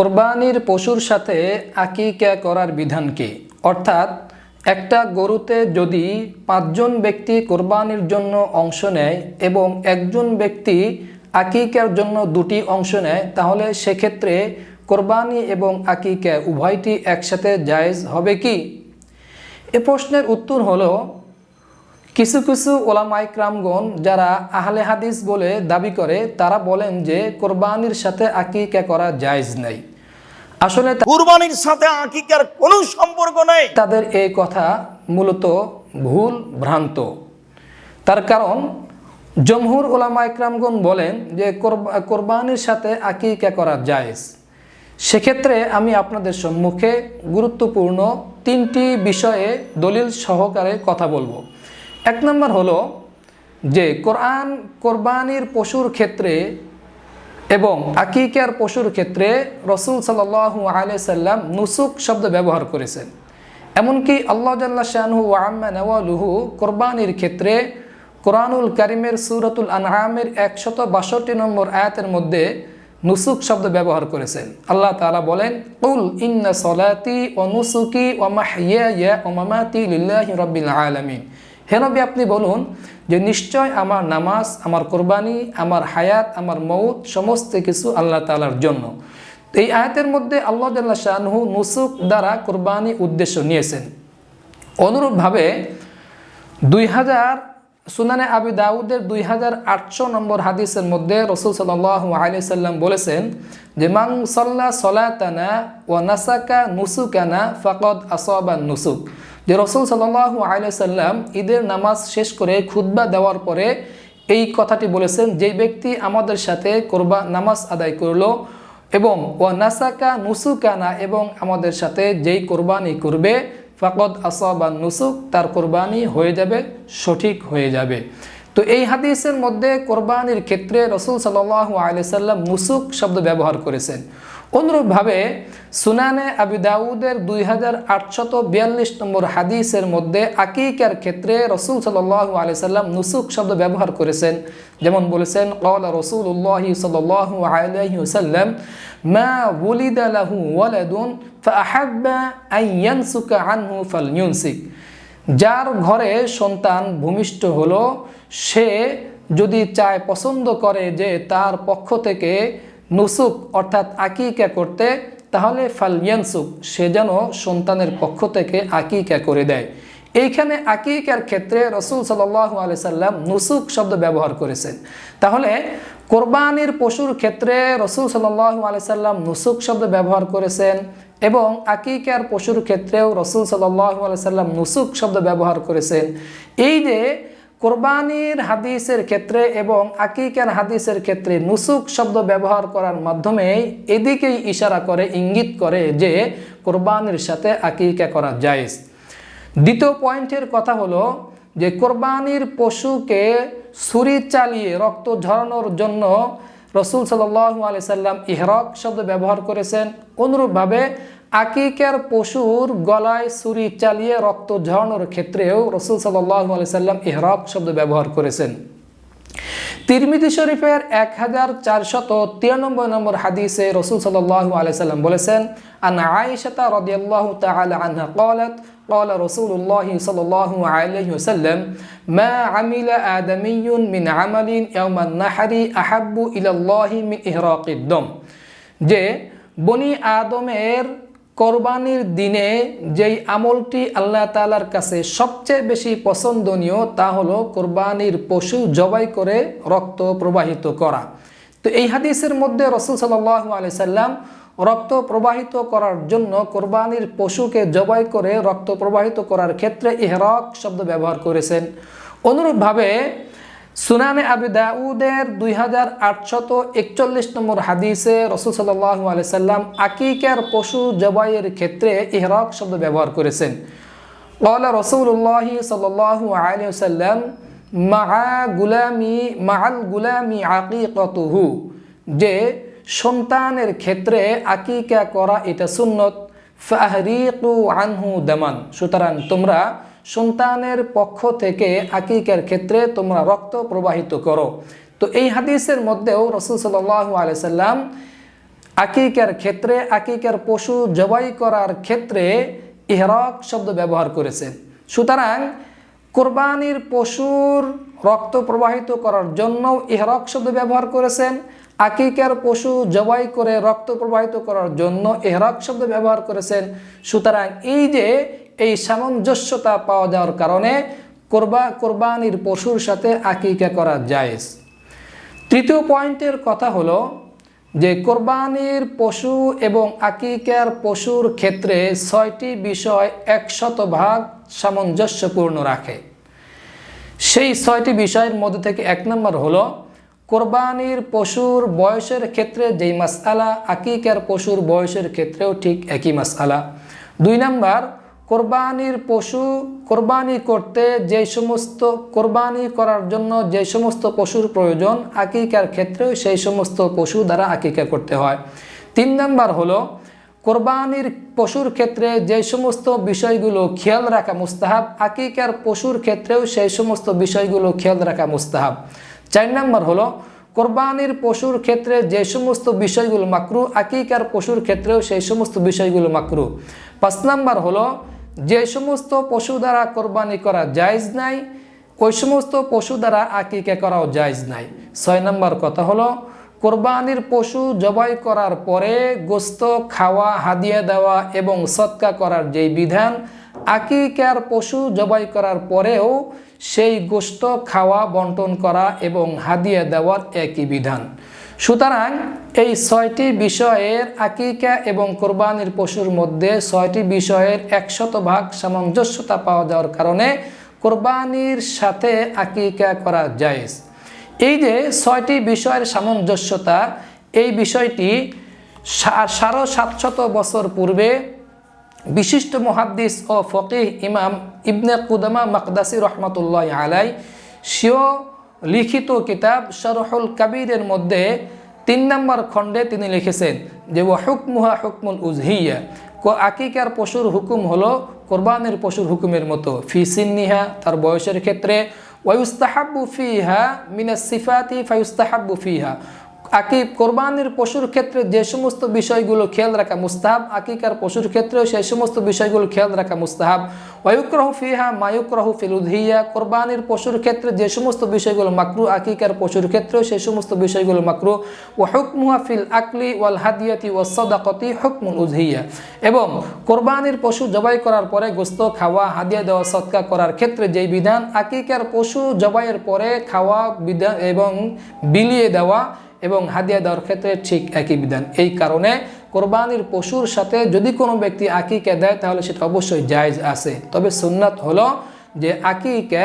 কোরবানির পশুর সাথে আকিকা করার বিধান কি? অর্থাৎ, একটা গরুতে যদি পাঁচজন ব্যক্তি কোরবানির জন্য অংশ নেয় এবং একজন ব্যক্তি আকিকার জন্য দুটি অংশ নেয়, তাহলে সেক্ষেত্রে কোরবানি এবং আকিকা উভয়টি একসাথে জায়েজ হবে কি? এ প্রশ্নের উত্তর হলো, কিছু কিছু ওলামাইকরামগণ যারা আহলে হাদিস বলে দাবি করে, তারা বলেন যে কোরবানির সাথে আকিকা করা জায়েজ নাই। আসলে কুরবানির সাথে আকিকার কোনো সম্পর্ক নেই। তাদের এই কথা মূলত ভুল ভ্রান্ত। তার কারণ জমহুর ওলামা ইকরামগণ বলেন যে কোরবা- কোরবানির সাথে আকিকা করা জায়েজ। সেক্ষেত্রে আমি আপনাদের সম্মুখে গুরুত্বপূর্ণ তিনটি বিষয়ে দলিল সহকারে কথা বলব। এক নম্বর হলো যে কোরআন কোরবানির পশুর ক্ষেত্রে এবং আকিকার পশুর ক্ষেত্রে রসুল সাল্লাহু আলিয়াল্লাম নুসুক শব্দ ব্যবহার করেছেন। এমনকি আল্লাহ জাল্লা শাহু নওয়ালুহু কোরবানির ক্ষেত্রে কোরআনুল করিমের সুরতুল আনহামের একশত বাষট্টি নম্বর আয়াতের মধ্যে নুসুক শব্দ ব্যবহার করেছেন। আল্লাহ তাআলা বলেন উল ইন্না সলাতি ও নুসুকি ও মাহিয়া ইয়া ও মামাতি লিল্লাহি রব্বিল আলামিন। হে নবী, আপনি বলুন যে নিশ্চয় আমার নামাজ, আমার কোরবানি, আমার হায়াত, আমার মৌত সমস্ত কিছু আল্লাহ তালার জন্য। এই আয়াতের মধ্যে আল্লাহ জাল্লা শাহু নুসুক দ্বারা কোরবানি উদ্দেশ্য নিয়েছেন। অনুরূপভাবে দুই হাজার সুনানে আবি দাউদের দুই হাজার আটশো নম্বর হাদিসের মধ্যে রসুল সাল্লাহ আলি সাল্লাম বলেছেন যে মাং সল্লা সলাতানা ও নাসাকা নুসুকানা ফাকদ আসবা নুসুক। যে রসুল সাল্লাহ আলি সাল্লাম ঈদের নামাজ শেষ করে খুদ্া দেওয়ার পরে এই কথাটি বলেছেন যেই ব্যক্তি আমাদের সাথে কোরবা নামাজ আদায় করল এবং ও নাসাকা নুসুকানা এবং আমাদের সাথে যেই কোরবানি করবে, ফাকদ আসবা নুসুক, তার কোরবানি হয়ে যাবে, সঠিক হয়ে যাবে। তো এই হাদিসের মধ্যে কোরবানির ক্ষেত্রে রসুল সাল্লাহ আলি সাল্লাম নুসুক শব্দ ব্যবহার করেছেন। অনুরূপভাবে সুনানে আবি দাউদের দুই হাজার আটশত বিয়াল্লিশ নম্বর হাদিসের মধ্যে আকিকার ক্ষেত্রে রসুল সাল্লাহ আলি নুসুক শব্দ ব্যবহার করেছেন। যেমন বলেছেন কল রসুল্লাহ সাল্লাহ আলহি সাল্লাম মা ওলিদা লাহু ওয়ালাদুন ফাহাব্বা আন ইয়ানসুকা আনহু ফালইউনসিক। যার ঘরে সন্তান ভূমিষ্ঠ হলো, সে যদি চায় পছন্দ করে যে তার পক্ষ থেকে নুসুক অর্থাৎ আকিকা করতে, তাহলে ফালিয়ানসুক সে যেন সন্তানের পক্ষ থেকে আকিকা করে দেয়। এইখানে আকিকার ক্ষেত্রে রসুল সাল্লাহ আলি সাল্লাম নুসুক শব্দ ব্যবহার করেছেন। তাহলে কোরবানির পশুর ক্ষেত্রে রসুল সাল্লাহ আলি সাল্লাম নুসুক শব্দ ব্যবহার করেছেন এবং আকিকার পশুর ক্ষেত্রেও রসুল সাল্লাহ আলি সাল্লাম নুসুক শব্দ ব্যবহার করেছেন। এই যে কোরবানির হাদিসের ক্ষেত্রে এবং আকিকার হাদিসের ক্ষেত্রে নুসুক শব্দ ব্যবহার করার মাধ্যমে এদিকেই ইশারা করে, ইঙ্গিত করে যে কোরবানির সাথে আকিকা করা জায়েজ। দ্বিতীয় পয়েন্টের কথা হলো যে কোরবানির পশুকে ছুরি চালিয়ে রক্ত ঝরানোর জন্য রসুল সাল্লু আলি সাল্লাম ইহরক শব্দ ব্যবহার করেছেন। অনুরূপভাবে আকিকার পশুর গলায় ছুরি চালিয়ে রক্ত ঝরানোর ক্ষেত্রেও রসুল সাল্লাহ আলি সাল্লাম ইহরক শব্দ ব্যবহার করেছেন তিরমিদি শরীফের এক হাজার চারশত তিরানব্বই নম্বর হাদিসে রসুল সাল্লাহ আলাইসাল্লাম বলেছেন আন আয়েশাতা রদিয়াল্লাহ তাআলা আনহা قالت قال رسول الله صلى الله عليه وسلم ما عمل آدمي من عمل يوم النحر أحب إلى الله من إهراق الدم যে বনি আদমের কোরবানির দিনে যেই আমলটি আল্লাহ তালার কাছে সবচেয়ে বেশি পছন্দনীয় তা হলো কোরবানির পশু জবাই করে রক্ত প্রবাহিত করা। তো এই হাদিসের মধ্যে রসুল সাল্লাহ আলি সাল্লাম রক্ত প্রবাহিত করার জন্য কোরবানির পশুকে জবাই করে রক্ত প্রবাহিত করার ক্ষেত্রে ইহরক শব্দ ব্যবহার করেছেন। অনুরূপভাবে সুনানে আবি দাউদের দুই হাজার আটশত একচল্লিশ নম্বর হাদিসে রসুল সাল্লাহ সাল্লাম আকিকার পশু জবাইয়ের ক্ষেত্রে ইহরক শব্দ ব্যবহার করেছেন। কলা রসুল্লাহ সাল্লাহ আলিয়াল্লাম মা গুলামি মাল গুলামি আকিকতহু যে সন্তানের ক্ষেত্রে আকিকা করা এটা সুন্নত, ফাহরিকু আনহু দামান সুতরাং তোমরা সন্তানের পক্ষ থেকে আকিকার ক্ষেত্রে তোমরা রক্ত প্রবাহিত করো। তো এই হাদিসের মধ্যেও রসুল সাল্লাহ আলি সাল্লাম আকিকার ক্ষেত্রে, আকিকার পশু জবাই করার ক্ষেত্রে ইহরক শব্দ ব্যবহার করেছেন। সুতরাং কোরবানির পশুর রক্ত প্রবাহিত করার জন্য ইহরক শব্দ ব্যবহার করেছেন। আকিকার পশু জবাই করে রক্ত প্রবাহিত করার জন্য এহরক শব্দ ব্যবহার করেছেন। সুতরাং এই যে এই সামঞ্জস্যতা পাওয়া যাওয়ার কারণে কোরবা, কোরবানির পশুর সাথে আকিকা করা জায়েজ। তৃতীয় পয়েন্টের কথা হলো যে কোরবানির পশু এবং আকিকার পশুর ক্ষেত্রে ছয়টি বিষয় একশত ভাগ সামঞ্জস্যপূর্ণ রাখে। সেই ছয়টি বিষয়ের মধ্যে থেকে এক নম্বর হলো কোরবানির পশুর বয়সের ক্ষেত্রে যেই মাসআলা, আকিকার পশুর বয়সের ক্ষেত্রেও ঠিক একই মাসআলা। দুই নাম্বার কোরবানির পশু কোরবানি করতে যে সমস্ত কোরবানি করার জন্য যে সমস্ত পশুর প্রয়োজন আকিকার ক্ষেত্রেও সেই সমস্ত পশু দ্বারা আকিকা করতে হয়। তিন নাম্বার হলো, কোরবানির পশুর ক্ষেত্রে যে সমস্ত বিষয়গুলো খেয়াল রাখা মুস্তাহাব, আকিকার পশুর ক্ষেত্রেও সেই সমস্ত বিষয়গুলো খেয়াল রাখা মুস্তাহাব। চার নম্বর হলো, কোরবানির পশুর ক্ষেত্রে যে সমস্ত বিষয়গুলো মাকরু, আকিকার পশুর ক্ষেত্রেও সেই সমস্ত বিষয়গুলো মাকরু। পাঁচ নম্বর হলো যে সমস্ত পশু দ্বারা কোরবানি করা জায়জ নাই, ওই সমস্ত পশু দ্বারা আকিকা করাও জায়জ নাই। ছয় নম্বর কথা হলো, কোরবানির পশু জবাই করার পরে গোস্ত, খাওয়া, হাদিয়া দেওয়া এবং সৎকা করার যেই বিধান, আকিকার পশু জবাই করার পরেও সেই গোস্ত, খাওয়া, বন্টন করা এবং হাদিয়া দেওয়ার একই বিধান। সুতরাং এই ছয়টি বিষয়ের আকিকা এবং কোরবানির পশুর মধ্যে ছয়টি বিষয়ের একশত ভাগ সামঞ্জস্যতা পাওয়া যাওয়ার কারণে কোরবানির সাথে আকিকা করা জায়েজ। এই যে ছয়টি বিষয়ের সামঞ্জস্যতা, এই বিষয়টি সাড়ে সাতশত বছর পূর্বে বিশিষ্ট মুহাদ্দিস ও ফকিহ ইমাম ইবনে কুদামা মাকদাসি রহমতুল্লাহ আলাই সিও লিখিত কিতাব শরহুল কাবিরের মধ্যে তিন নম্বর খণ্ডে তিনি লিখেছেন যে ও হুকমুহা হুকমুল উজহিয়া ক আকিকার পশুর হুকুম হলো কোরবানের পশুর হুকুমের মতো। ফি সিন্নিহা, তার বয়সের ক্ষেত্রে। ওয়ুস্তাহাব্বু ফিহা মিনা সিফাতি ফায়ুস্তাহাব্বু ফিহা আকিব, কোরবানির পশুর ক্ষেত্রে যে সমস্ত বিষয়গুলো খেয়াল রাখা মুস্তাহাব, আকিকার পশুর ক্ষেত্রেও সেই সমস্ত বিষয়গুলো খেয়াল রাখা মুস্তাহাব। ওয়ুকরহ ফিহা মায়ুকরহ ফিলুদহিয়া কোরবানির পশুর ক্ষেত্রে যে সমস্ত বিষয়গুলো মাকরু, আকিকার পশুর ক্ষেত্রেও সেই সমস্ত বিষয়গুলো মাকরু। ও হুকমুহা ফিল আকলি ওয়াল হাদিয়াতি ও সদাকতি হুকমুল উজহিয়া এবং কোরবানির পশু জবাই করার পরে গোস্ত, খাওয়া, হাদিয়া দেওয়া, সৎকা করার ক্ষেত্রে যেই বিধান, আকিকার পশু জবাইয়ের পরে খাওয়া বিধান এবং বিলিয়ে দেওয়া এবং হাদিয়া দেওয়ার ক্ষেত্রে ঠিক একই বিধান। এই কারণে কোরবানির পশুর সাথে যদি কোনো ব্যক্তি আকিকা দেয়, তাহলে সেটা অবশ্যই জায়জ আছে। তবে সুন্নাত হলো যে আকিকা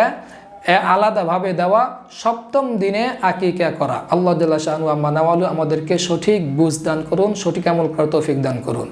আলাদাভাবে দেওয়া, সপ্তম দিনে আকিকা করা। আল্লাহ শাহু আমানাওয়ালু আমাদেরকে সঠিক বুঝ দান করুন, সঠিক আমল করার তৌফিক দান করুন।